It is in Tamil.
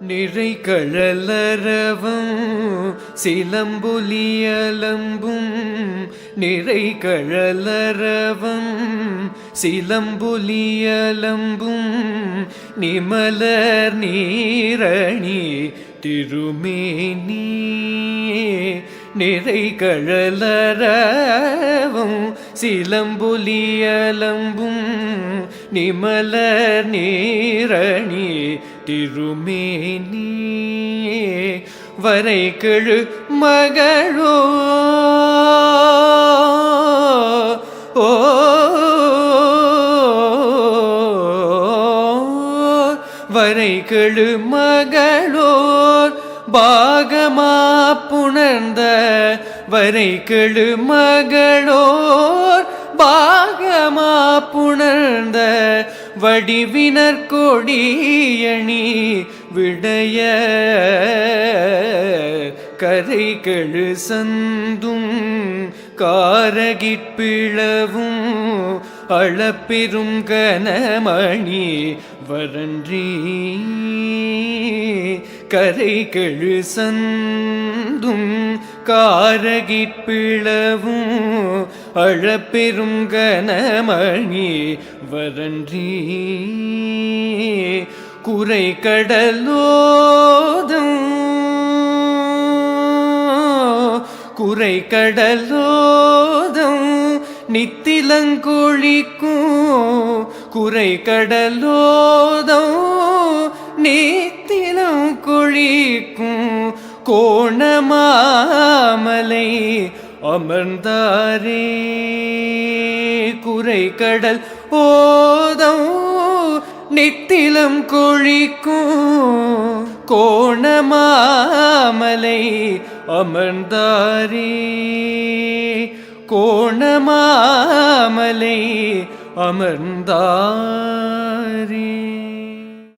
நிறை கழலரவம் சிலம்புலியலம்பும் நிறை கழலரவம் சிலம்புலியலம்பும் நிமலர் நீரணி திருமேனி நிறை கழலரவும் சிலம்புலியலம்பும் நிமலர் நீரணி திருமேனியே வரை கெழு மகளோ. ஓ வரை கெழு மகளோர் பாகமா புணர்ந்த வரை கெழு மகளோர் பாகமா புணர்ந்த வடிவினர் கொடியணி விடைய கரை கெழு சந்தும் காரகிப்பிளவும் அளப்பெரும் கனமணி வரன்றி கரை கெழு சந்தும் காரகிப்பிளவும் அழப்பெரும் கனமணி வரன்றி குறை கடலோதும் குறை கடலோதும் நித்திலங்கொழிக்கும் குறை கடலோதும் நித்திலம் குழிக்கும் கோணமாமலை அமர்ந்தாரே. குறை கடல் ஓதம் நித்திலம் கொழிக்கும் கோணமாமலை அமர்ந்தாரே. கோணமாமலை அமர்ந்தாரே.